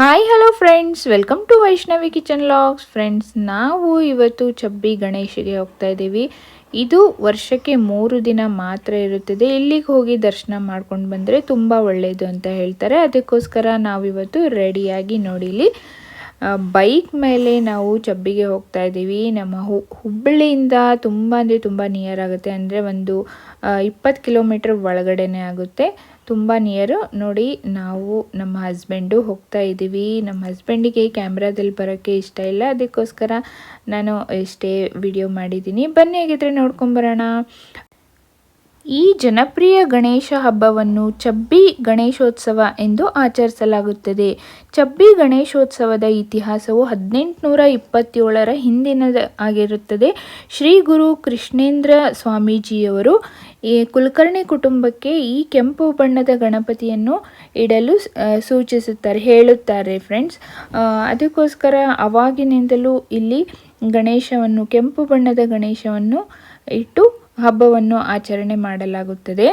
Hi hello friends welcome to Vaishnavi kitchen logs friends ನಾವು ಇವತ್ತು ಚಬ್ಬಿ ಗಣೇಶಿಗೆ ಹೋಗ್ತಾ ಇದ್ದೀವಿ. ಇದು ವರ್ಷಕ್ಕೆ ಮೂರು ದಿನ ಮಾತ್ರ ಇರುತ್ತದೆ. ಇಲ್ಲಿಗೆ ಹೋಗಿ ದರ್ಶನ ಮಾಡ್ಕೊಂಡು ಬಂದರೆ ತುಂಬ ಒಳ್ಳೆಯದು ಅಂತ ಹೇಳ್ತಾರೆ. ಅದಕ್ಕೋಸ್ಕರ ನಾವಿವತ್ತು ರೆಡಿಯಾಗಿ ನೋಡಿ ಇಲ್ಲಿ ಬೈಕ್ ಮೇಲೆ ನಾವು ಚಬ್ಬಿಗೆ ಹೋಗ್ತಾ ಇದ್ದೀವಿ. ನಮ್ಮ ಹುಬ್ಬಳ್ಳಿಯಿಂದ ತುಂಬ ಅಂದರೆ ತುಂಬ ನಿಯರ್ ಆಗುತ್ತೆ. ಅಂದರೆ ಒಂದು ಇಪ್ಪತ್ತು ಕಿಲೋಮೀಟ್ರ್ ಒಳಗಡೆನೇ ಆಗುತ್ತೆ. ತುಂಬ ನಿಯರು ನೋಡಿ, ನಾವು ನಮ್ಮ ಹಸ್ಬೆಂಡು ಹೋಗ್ತಾ ಇದ್ದೀವಿ. ನಮ್ಮ ಹಸ್ಬೆಂಡಿಗೆ ಕ್ಯಾಮ್ರಾದಲ್ಲಿ ಬರೋಕ್ಕೆ ಇಷ್ಟ ಇಲ್ಲ. ಅದಕ್ಕೋಸ್ಕರ ನಾನು ಇಷ್ಟೇ ವಿಡಿಯೋ ಮಾಡಿದ್ದೀನಿ. ಬನ್ನಿ ಹಾಗಿದ್ರೆ ನೋಡ್ಕೊಂಬರೋಣ ಈ ಜನಪ್ರಿಯ ಗಣೇಶ ಹಬ್ಬವನ್ನು ಚಬ್ಬಿ ಗಣೇಶೋತ್ಸವ ಎಂದು ಆಚರಿಸಲಾಗುತ್ತದೆ. ಚಬ್ಬಿ ಗಣೇಶೋತ್ಸವದ ಇತಿಹಾಸವು ಹದಿನೆಂಟುನೂರ ಇಪ್ಪತ್ತೇಳರ ಹಿಂದಿನದ ಆಗಿರುತ್ತದೆ. ಶ್ರೀ ಗುರು ಕೃಷ್ಣೇಂದ್ರ ಸ್ವಾಮೀಜಿಯವರು ಈ ಕುಲಕರ್ಣಿ ಕುಟುಂಬಕ್ಕೆ ಈ ಕೆಂಪು ಬಣ್ಣದ ಗಣಪತಿಯನ್ನು ಇಡಲು ಸೂಚಿಸುತ್ತಾರೆ, ಹೇಳುತ್ತಾರೆ ಫ್ರೆಂಡ್ಸ್ ಅದಕ್ಕೋಸ್ಕರ ಅವಾಗಿನಿಂದಲೂ ಇಲ್ಲಿ ಗಣೇಶವನ್ನು, ಕೆಂಪು ಬಣ್ಣದ ಗಣೇಶವನ್ನು ಇಟ್ಟು ಹಬ್ಬವನ್ನು ಆಚರಣೆ ಮಾಡಲಾಗುತ್ತದೆ.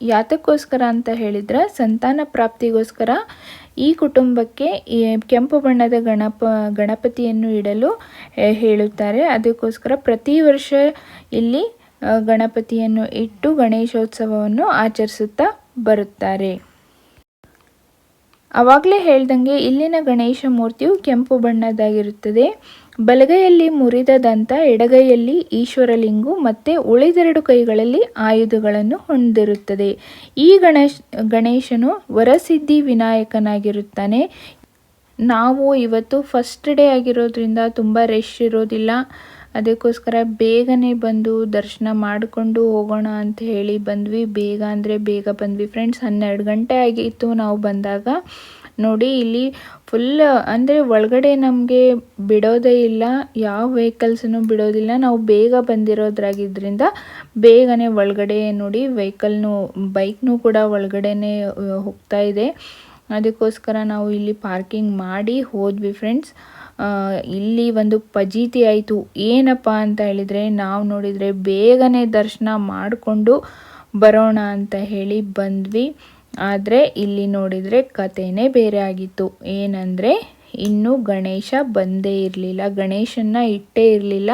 ಯಾತಕ್ಕೋಸ್ಕರ ಅಂತ ಹೇಳಿದ್ರೆ ಸಂತಾನ ಪ್ರಾಪ್ತಿಗೋಸ್ಕರ ಈ ಕುಟುಂಬಕ್ಕೆ ಕೆಂಪು ಬಣ್ಣದ ಗಣಪ, ಗಣಪತಿಯನ್ನು ಇಡಲು ಹೇಳುತ್ತಾರೆ. ಅದಕ್ಕೋಸ್ಕರ ಪ್ರತಿ ವರ್ಷ ಇಲ್ಲಿ ಗಣಪತಿಯನ್ನು ಇಟ್ಟು ಗಣೇಶೋತ್ಸವವನ್ನು ಆಚರಿಸುತ್ತಾ ಬರುತ್ತಾರೆ. ಆವಾಗಲೇ ಹೇಳ್ದಂಗೆ ಇಲ್ಲಿನ ಗಣೇಶ ಮೂರ್ತಿಯು ಕೆಂಪು ಬಣ್ಣದಾಗಿರುತ್ತದೆ ಬಲಗೈಯಲ್ಲಿ ಮುರಿದ ದಂತ ಎಡಗೈಯಲ್ಲಿ ಈಶ್ವರಲಿಂಗು ಮತ್ತು ಉಳಿದೆರಡು ಕೈಗಳಲ್ಲಿ ಆಯುಧಗಳನ್ನು ಹೊಂದಿರುತ್ತದೆ. ಈ ಗಣೇಶ್, ಗಣೇಶನು ವರಸಿದ್ಧಿ ವಿನಾಯಕನಾಗಿರುತ್ತಾನೆ. ನಾವು ಇವತ್ತು ಫಸ್ಟ್ ಡೇ ಆಗಿರೋದ್ರಿಂದ ತುಂಬ ರಶ್ ಇರೋದಿಲ್ಲ. ಅದಕ್ಕೋಸ್ಕರ ಬೇಗನೆ ಬಂದು ದರ್ಶನ ಮಾಡಿಕೊಂಡು ಹೋಗೋಣ ಅಂತ ಹೇಳಿ ಬಂದ್ವಿ. ಬೇಗ ಅಂದರೆ ಬೇಗ ಬಂದ್ವಿ ಫ್ರೆಂಡ್ಸ್ ಹನ್ನೆರಡು ಗಂಟೆ ಆಗಿತ್ತು ನಾವು ಬಂದಾಗ. ನೋಡಿ ಇಲ್ಲಿ ಫುಲ್ ಅಂದರೆ ಒಳಗಡೆ ನಮಗೆ ಬಿಡೋದೇ ಇಲ್ಲ. ಯಾವ ವೆಹಿಕಲ್ಸನ್ನು ಬಿಡೋದಿಲ್ಲ. ನಾವು ಬೇಗ ಬಂದಿರೋದ್ರಾಗಿದ್ದರಿಂದ ಬೇಗನೆ ಒಳಗಡೆ ನೋಡಿ ವೆಹಿಕಲ್ನು ಬೈಕ್ನು ಕೂಡ ಒಳಗಡೆನೆ ಹೋಗ್ತಾ ಇದೆ. ಅದಕ್ಕೋಸ್ಕರ ನಾವು ಇಲ್ಲಿ ಪಾರ್ಕಿಂಗ್ ಮಾಡಿ ಹೋದ್ವಿ ಫ್ರೆಂಡ್ಸ್ ಇಲ್ಲಿ ಒಂದು ಪಜೀತಿ ಆಯಿತು. ಏನಪ್ಪ ಅಂತ ಹೇಳಿದರೆ, ನಾವು ನೋಡಿದರೆ ಬೇಗನೆ ದರ್ಶನ ಮಾಡಿಕೊಂಡು ಬರೋಣ ಅಂತ ಹೇಳಿ ಬಂದ್ವಿ. ಆದರೆ ಇಲ್ಲಿ ನೋಡಿದರೆ ಕಥೆನೇ ಬೇರೆ ಆಗಿತ್ತು. ಏನಂದರೆ, ಇನ್ನೂ ಗಣೇಶ ಬಂದೇ ಇರಲಿಲ್ಲ. ಗಣೇಶನ್ನ ಇಟ್ಟೇ ಇರಲಿಲ್ಲ.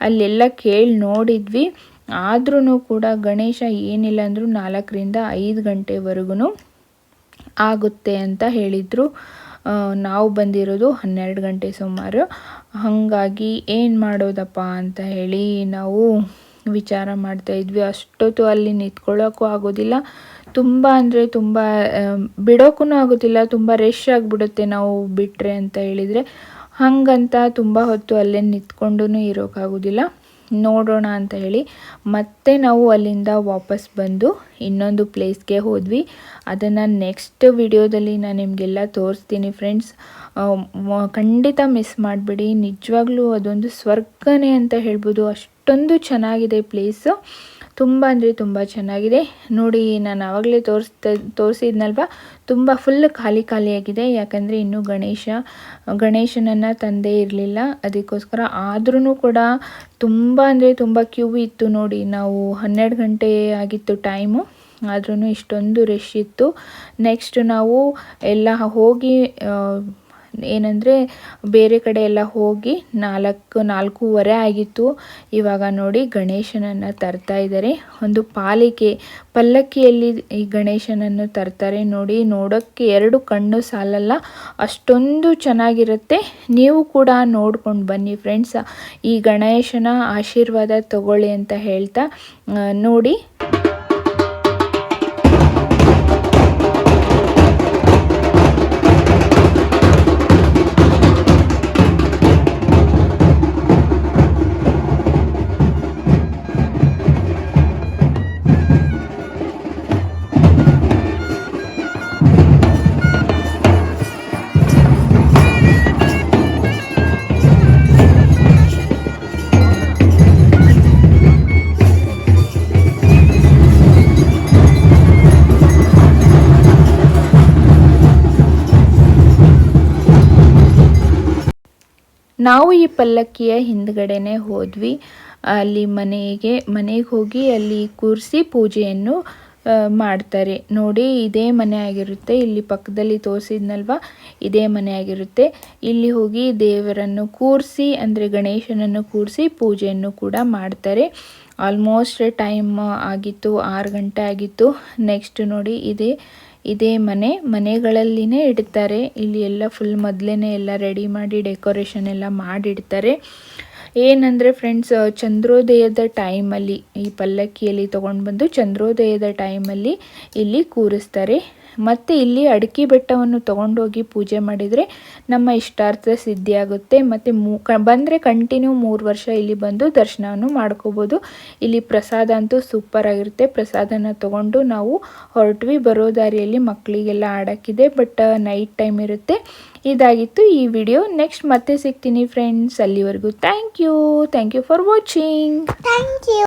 ಅಲ್ಲೆಲ್ಲ ಕೇಳಿ ನೋಡಿದ್ವಿ. ಆದ್ರೂ ಕೂಡ ಗಣೇಶ ಏನಿಲ್ಲ ಅಂದರೂ ನಾಲ್ಕರಿಂದ ಐದು ಗಂಟೆವರೆಗೂ ಆಗುತ್ತೆ ಅಂತ ಹೇಳಿದರು. ನಾವು ಬಂದಿರೋದು ಹನ್ನೆರಡು ಗಂಟೆ ಸುಮಾರು. ಹಾಗಾಗಿ ಏನು ಮಾಡೋದಪ್ಪ ಅಂತ ಹೇಳಿ ನಾವು ವಿಚಾರ ಮಾಡ್ತಾ ಇದ್ವಿ. ಅಷ್ಟೊತ್ತು ಅಲ್ಲಿ ನಿಂತ್ಕೊಳ್ಳೋಕ್ಕೂ ಆಗೋದಿಲ್ಲ. ತುಂಬ ಅಂದರೆ ತುಂಬ ಬಿಡೋಕ್ಕೂ ಆಗೋದಿಲ್ಲ. ತುಂಬ ರಶ್ ಆಗಿಬಿಡುತ್ತೆ ನಾವು ಬಿಟ್ಟರೆ ಅಂತ ಹೇಳಿದರೆ. ಹಾಗಂತ ತುಂಬ ಹೊತ್ತು ಅಲ್ಲೇ ನಿಂತ್ಕೊಂಡು ಇರೋಕ್ಕಾಗೋದಿಲ್ಲ ನೋಡೋಣ ಅಂತ ಹೇಳಿ ಮತ್ತೆ ನಾವು ಅಲ್ಲಿಂದ ವಾಪಸ್ ಬಂದು ಇನ್ನೊಂದು ಪ್ಲೇಸ್ಗೆ ಹೋದ್ವಿ. ಅದನ್ನು ನೆಕ್ಸ್ಟ್ ವಿಡಿಯೋದಲ್ಲಿ ನಾನು ನಿಮಗೆಲ್ಲ ತೋರಿಸ್ತೀನಿ ಫ್ರೆಂಡ್ಸ್. ಖಂಡಿತ ಮಿಸ್ ಮಾಡಿಬಿಡಿ. ನಿಜವಾಗ್ಲೂ ಅದೊಂದು ಸ್ವರ್ಗನೇ ಅಂತ ಹೇಳ್ಬೋದು. ಅಷ್ಟೊಂದು ಚೆನ್ನಾಗಿದೆ ಪ್ಲೇಸು. ತುಂಬ ಅಂದರೆ ತುಂಬ ಚೆನ್ನಾಗಿದೆ. ನೋಡಿ, ನಾನು ಆವಾಗಲೇ ತೋರಿಸ್ತ ತೋರಿಸಿದ್ನಲ್ವ? ತುಂಬ ಫುಲ್ ಖಾಲಿ ಖಾಲಿಯಾಗಿದೆ ಯಾಕಂದರೆ ಇನ್ನೂ ಗಣೇಶ, ಗಣೇಶನನ್ನು ತಂದೇ ಇರಲಿಲ್ಲ. ಅದಕ್ಕೋಸ್ಕರ ಆದ್ರೂ ಕೂಡ ತುಂಬ ಅಂದರೆ ತುಂಬ ಕ್ಯೂ ಇತ್ತು ನೋಡಿ. ನಾವು ಹನ್ನೆರಡು ಗಂಟೆ ಆಗಿತ್ತು ಟೈಮು ಆದ್ರೂ ಇಷ್ಟೊಂದು ರಶ್ ಇತ್ತು. ನೆಕ್ಸ್ಟ್ ನಾವು ಎಲ್ಲ ಹೋಗಿ ಏನಂದರೆ ಬೇರೆ ಕಡೆ ಎಲ್ಲ ಹೋಗಿ ನಾಲ್ಕು, ನಾಲ್ಕೂವರೆ ಆಗಿತ್ತು. ಇವಾಗ ನೋಡಿ ಗಣೇಶನನ್ನು ತರ್ತಾ ಇದ್ದಾರೆ. ಒಂದು ಪಾಲಿಕೆ, ಪಲ್ಲಕ್ಕಿಯಲ್ಲಿ ಈ ಗಣೇಶನನ್ನು ತರ್ತಾರೆ ನೋಡಿ. ನೋಡೋಕ್ಕೆ ಎರಡು ಕಣ್ಣು ಸಾಲಲ್ಲ, ಅಷ್ಟೊಂದು ಚೆನ್ನಾಗಿರುತ್ತೆ. ನೀವು ಕೂಡ ನೋಡ್ಕೊಂಡು ಬನ್ನಿ ಫ್ರೆಂಡ್ಸ್. ಈ ಗಣೇಶನ ಆಶೀರ್ವಾದ ತಗೊಳ್ಳಿ ಅಂತ ಹೇಳ್ತಾ ನೋಡಿ. ನಾವು ಈ ಪಲ್ಲಕ್ಕಿಯ ಹಿಂದ್ಗಡೆನೆ ಹೋದ್ವಿ. ಅಲ್ಲಿ ಮನೆಗೆ ಮನೆಗೆ ಹೋಗಿ ಅಲ್ಲಿ ಕೂರಿಸಿ ಪೂಜೆಯನ್ನು ಮಾಡ್ತಾರೆ. ನೋಡಿ, ಇದೇ ಮನೆ ಆಗಿರುತ್ತೆ. ಇಲ್ಲಿ ಪಕ್ಕದಲ್ಲಿ ತೋರಿಸಿದ್ನಲ್ವ? ಇದೇ ಮನೆ ಆಗಿರುತ್ತೆ. ಇಲ್ಲಿ ಹೋಗಿ ದೇವರನ್ನು ಕೂರಿಸಿ, ಅಂದರೆ ಗಣೇಶನನ್ನು ಕೂರಿಸಿ ಪೂಜೆಯನ್ನು ಕೂಡ ಮಾಡ್ತಾರೆ. ಆಲ್ಮೋಸ್ಟ್ ಟೈಮ್ ಆಗಿತ್ತು, ಆರು ಗಂಟೆ ಆಗಿತ್ತು. ನೆಕ್ಸ್ಟ್ ನೋಡಿ, ಇದೇ ಇದೇ ಮನೆ, ಮನೆಗಳಲ್ಲಿನೇ ಇಡ್ತಾರೆ. ಇಲ್ಲಿ ಎಲ್ಲ ಫುಲ್ ಮೊದಲೇ ಎಲ್ಲ ರೆಡಿ ಮಾಡಿ ಡೆಕೋರೇಷನ್ ಎಲ್ಲ ಮಾಡಿಡ್ತಾರೆ. ಏನಂದರೆ ಫ್ರೆಂಡ್ಸ್ ಚಂದ್ರೋದಯದ ಟೈಮಲ್ಲಿ ಈ ಪಲ್ಲಕ್ಕಿಯಲ್ಲಿ ತೊಗೊಂಡು ಬಂದು ಚಂದ್ರೋದಯದ ಟೈಮಲ್ಲಿ ಇಲ್ಲಿ ಕೂರಿಸ್ತಾರೆ. ಮತ್ತು ಇಲ್ಲಿ ಅಡಿಕೆ ಬೆಟ್ಟವನ್ನು ತಗೊಂಡೋಗಿ ಪೂಜೆ ಮಾಡಿದರೆ ನಮ್ಮ ಇಷ್ಟಾರ್ಥ ಸಿದ್ಧಿಯಾಗುತ್ತೆ ಮತ್ತು ಮೂ, ಕ, ಬಂದರೆ ಕಂಟಿನ್ಯೂ ಮೂರು ವರ್ಷ ಇಲ್ಲಿ ಬಂದು ದರ್ಶನವನ್ನು ಮಾಡ್ಕೋಬೋದು. ಇಲ್ಲಿ ಪ್ರಸಾದ ಅಂತೂ ಸೂಪರ್ ಆಗಿರುತ್ತೆ. ಪ್ರಸಾದನ ತಗೊಂಡು ನಾವು ಹೊರಟ್ವಿ. ಬರೋ ದಾರಿಯಲ್ಲಿ ಮಕ್ಕಳಿಗೆಲ್ಲ ಆಡೋಕ್ಕಿದೆ ಬಟ್ ನೈಟ್ ಟೈಮ್ ಇರುತ್ತೆ. ಇದಾಗಿತ್ತು ಈ ವಿಡಿಯೋ. ನೆಕ್ಸ್ಟ್ ಮತ್ತೆ ಸಿಗ್ತೀನಿ ಫ್ರೆಂಡ್ಸ್. ಅಲ್ಲಿವರೆಗೂ thank you. Thank you for watching. Thank you.